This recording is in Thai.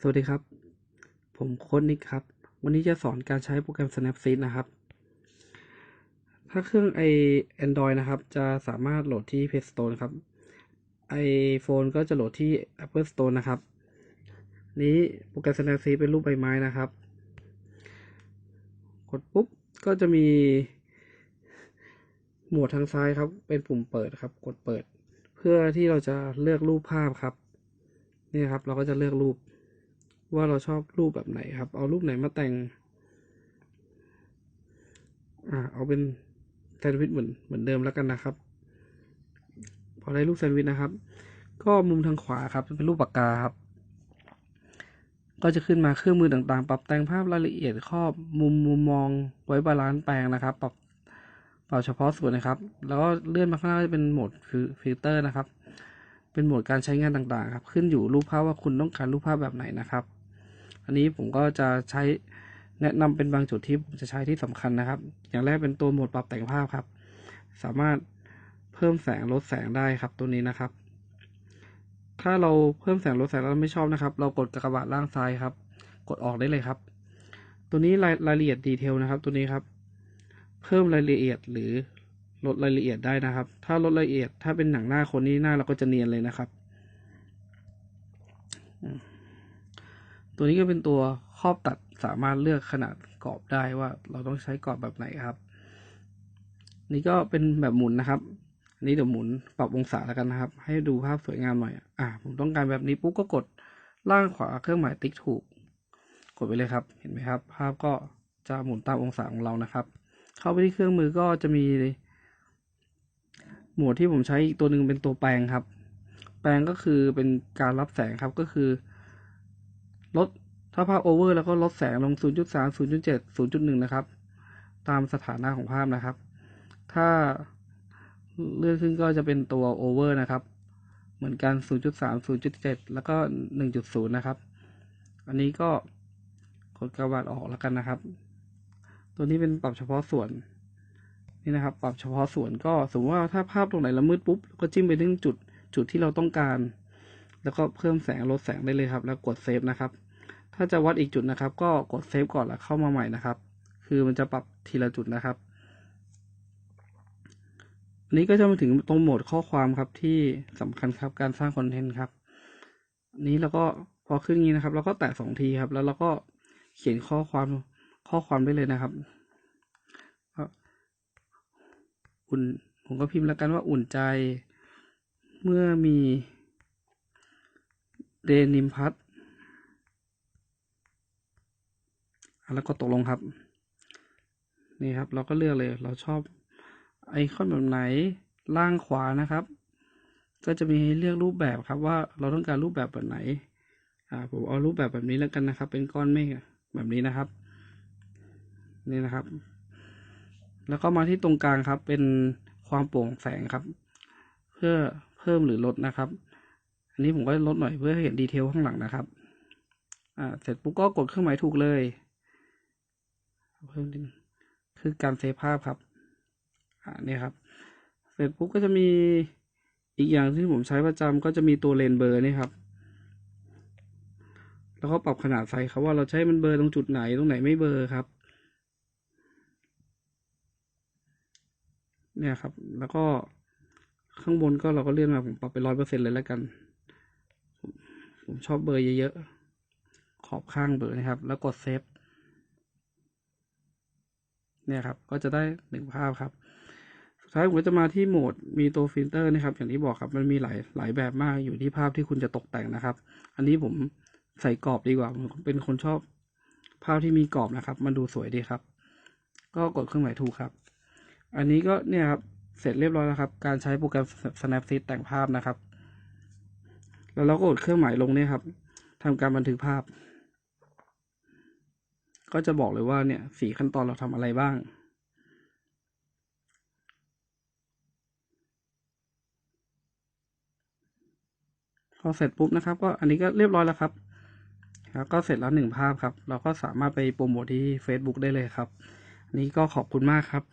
สวัสดีครับ ผมโค้ดนิกครับ วันนี้จะสอนการใช้โปรแกรม Snapseed นะครับ ถ้าเครื่อง i Android นะครับ จะสามารถโหลดที่ Play Store นครับ iPhone ก็จะโหลดที่ Apple Store นะครับ นี้โปรแกรม Snapseed เป็นรูปใบไม้นะครับ กดปุ๊บ ก็จะมี หมวดทางซ้ายครับ เป็นปุ่มเปิดครับ กดเปิด เพื่อที่เราจะเลือกรูปภาพครับ นี่ครับ เราก็จะเลือกรูป ว่าเราชอบรูปแบบไหนครับ เอารูปไหนมาแต่ง อ่า เอาเป็นแซนด์วิชเหมือนเหมือนเดิมแล้วกันนะครับ พอได้รูปแซนด์วิชนะครับ ก็มุมทางขวาครับเป็นรูปปากกาครับ ก็จะขึ้นมาเครื่องมือต่างๆ ปรับแต่งภาพรายละเอียดครอบมุมมุมมองไว้บาลานซ์แปลงนะครับ ปรับปรับเฉพาะส่วนนะครับ แล้วก็เลื่อนมาข้างหน้าจะเป็นโหมดฟิลเตอร์นะครับ เป็นโหมดการใช้งานต่างๆ ครับ ขึ้นอยู่รูปภาพว่าคุณต้องการรูปภาพแบบไหนนะครับ อันนี้ผมก็จะใช้แนะนำเป็นบางจุดที่ผมจะใช้ที่สำคัญนะครับ อย่างแรกเป็นตัวโหมดปรับแต่งภาพครับ สามารถเพิ่มแสงลดแสงได้ครับ ตัวนี้นะครับ ถ้าเราเพิ่มแสงลดแสงแล้วไม่ชอบนะครับ เรากดกระบาดล่างซ้ายครับ กดออกได้เลยครับ ตัวนี้รายรายละเอียดดีเทลนะครับ ตัวนี้ครับ เพิ่มรายละเอียดหรือลดรายละเอียดได้นะครับ ถ้าลดรายละเอียด ถ้าเป็นหนังหน้าคนนี้หน้าเราก็จะเนียนเลยนะครับ ตัวนี้ก็เป็นตัวครอบตัดสามารถเลือกขนาดกรอบได้ว่าเราต้องใช้กรอบแบบไหนครับ นี่ก็เป็นแบบหมุนนะครับอันนี้เดี๋ยวหมุนปรับองศาแล้วกันนะครับ ให้ดูภาพสวยงามหน่อยอ่าผมต้องการแบบนี้ปุ๊บก็กดล่างขวาเครื่องหมายติ๊กถูก กดไปเลยครับ เห็นไหมครับ ภาพก็จะหมุนตามองศาของเรานะครับ เข้าไปที่เครื่องมือก็จะมีโหมดที่ผมใช้อีกตัวหนึ่งเป็นตัวแปลงครับ แปลงก็คือเป็นการรับแสงครับก็คือ ลดถ้าภาพโอเวอร์แล้วก็ลดแสงลง 0.3 0.7 0.1 นะครับ ตามสถานะของภาพนะครับ ถ้าเลื่อนขึ้นก็จะเป็นตัวโอเวอร์นะครับ เหมือนกัน 0.3 0.7 แล้วก็ 1.0 นะครับ อันนี้ก็กดกระบาดออกแล้วกันนะครับ ตัวนี้เป็นปรับเฉพาะส่วน นี่นะครับ ปรับเฉพาะส่วนก็สมมติว่าถ้าภาพตรงไหนละมืดปุ๊บ ก็จิ้มไปที่จุดจุดที่เราต้องการ แล้วก็เพิ่มแสงลดแสงได้เลยครับ แล้วกดเซฟนะครับ ถ้าจะวัดอีกจุดนะครับ ก็กดเซฟก่อนแล้วเข้ามาใหม่นะครับ คือมันจะปรับทีละจุดนะครับอันนี้ก็จะมาถึงตรงโหมดข้อความครับที่สำคัญครับการสร้างคอนเทนต์ครับนนี้เราก็พอขึ้นงี้นะครับเราก็แตะสองทีครับ แล้วเราก็เขียนข้อความข้อความได้เลยนะครับอุ่นผมก็พิมพ์แล้วกันว่าอุ่นใจ เมื่อมีเดนิมพัท แล้วก็ตกลงครับ นี่ครับ เราก็เลือกเลย เราชอบไอคอนแบบไหนล่างขวานะครับ ก็จะมีให้เลือกรูปแบบครับว่าเราต้องการรูปแบบแบบไหนอ่าผมเอารูปแบบแบบนี้แล้วกันนะครับ เป็นก้อนเมฆแบบนี้นะครับ นี่นะครับ แล้วก็มาที่ตรงกลางครับ เป็นความโปร่งแสงครับ เพื่อเพิ่มหรือลดนะครับ อันนี้ผมก็ลดหน่อยเพื่อให้เห็นดีเทลข้างหลังนะครับอ่าเสร็จปุ๊บก็กดเครื่องหมายถูกเลย เพิ่มคือการเซฟภาพครับอ่านี่ครับ เสร็จปุ๊บก็จะมีอีกอย่างที่ผมใช้ประจำก็จะมีตัวเลนเบอร์นี่ครับ แล้วก็ปรับขนาดไฟครับว่าเราใช้มันเบอร์ตรงจุดไหนตรงไหนไม่เบอร์ครับ เนี่ยครับ แล้วก็ข้างบนก็เราก็เลื่อนมาผมปรับไปร้อยเปอร์เซ็นเลยแล้วกัน ผมชอบเบอร์เยอะๆขอบข้างเบอร์นะครับ แล้วกดเซฟ เนี่ยครับ ก็จะได้หนึ่งภาพครับ สุดท้ายผมจะมาที่โหมดมีตัวฟิลเตอร์นะครับ อย่างที่บอกครับมันมีหลายหลายแบบมากอยู่ที่ภาพที่คุณจะตกแต่งนะครับ อันนี้ผมใส่กรอบดีกว่าผมเป็นคนชอบภาพที่มีกรอบนะครับ มันดูสวยดีครับ ก็กดเครื่องหมายถูกครับ อันนี้ก็เนี่ยครับเสร็จเรียบร้อยแล้วครับ การใช้โปรแกรม Snapseed แต่งภาพนะครับ แล้วเราก็กดเครื่องหมายลงเนี่ยครับทำการบันทึกภาพ ก็จะบอกเลยว่าเนี่ยสี่ขั้นตอนเราทำอะไรบ้าง พอเสร็จปุ๊บนะครับ ก็อันนี้ก็เรียบร้อยแล้วครับแล้วก็เสร็จแล้วหนึ่งภาพครับ เราก็สามารถไปโปรโมทที่ Facebook ได้เลยครับนนี้ก็ขอบคุณมากครับ